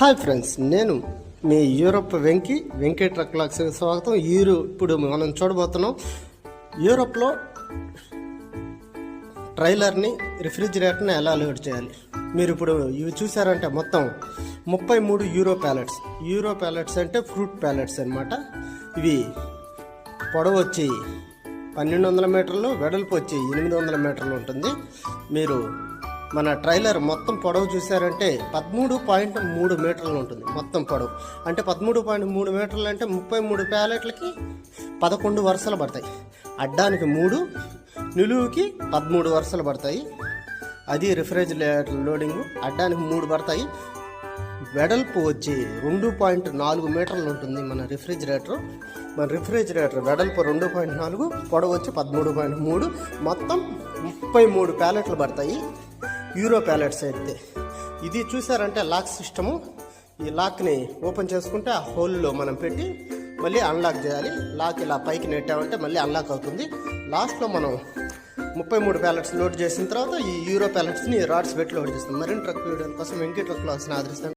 Hi friends నేను మీ Europe Venki Venky truck స్వాగతం. ఈరు ఇప్పుడు మనం చూడబోతున్నాం. యూరోప్లో ట్రైలర్ని రిఫ్రిజిరేటర్ని ఎలా అలవాటు చేయాలి? మీరు ఇప్పుడు ఇవి చూసారంటే మొత్తం ముప్పై మూడు యూరో ప్యాలెట్స్. యూరో ప్యాలెట్స్ అంటే ఫ్రూట్ ప్యాలెట్స్ అన్నమాట. ఇవి పొడవు వచ్చి పన్నెండు వందల మీటర్లు వెడల్పు వచ్చి ఎనిమిది వందల మీటర్లు ఉంటుంది. మీరు మన ట్రైలర్ మొత్తం పొడవు చూసారంటే పదమూడు పాయింట్ మూడు మీటర్లు ఉంటుంది మొత్తం పొడవు. అంటే పదమూడు పాయింట్ మూడు మీటర్లు అంటే ముప్పై మూడు ప్యాలెట్లకి పదకొండు వరుసలు పడతాయి. అడ్డానికి మూడు నిలువుకి పదమూడు వరుసలు పడతాయి. అది రిఫ్రిజిరేటర్ లోడింగ్ అడ్డానికి మూడు పడతాయి. వెడల్పు వచ్చి రెండు పాయింట్ నాలుగు మీటర్లు ఉంటుంది మన రిఫ్రిజిరేటర్. మన రిఫ్రిజిరేటర్ వెడల్పు రెండు పాయింట్ నాలుగు పొడవు వచ్చి పదమూడు పాయింట్ మూడు మొత్తం ముప్పై మూడు ప్యాలెట్లు పడతాయి. యూరో ప్యాలెట్స్ అయితే. ఇది చూసారంటే లాక్ సిస్టము. ఈ లాక్ని ఓపెన్ చేసుకుంటే ఆ హోల్లో మనం పెట్టి మళ్ళీ అన్లాక్ చేయాలి. లాక్ ఇలా పైకి నెట్టామంటే మళ్ళీ అన్లాక్ అవుతుంది. లాస్ట్లో మనం ముప్పై మూడు ప్యాలెట్స్ లోడ్ చేసిన తర్వాత ఈ యూరో ప్యాలెట్స్ని రాడ్స్ పెట్టి లోడ్ చేస్తాం మరిన్ని ట్రక్ వీడియో కోసం వెంకీ ట్రక్లో లాక్స్ని ఆదరిస్తాం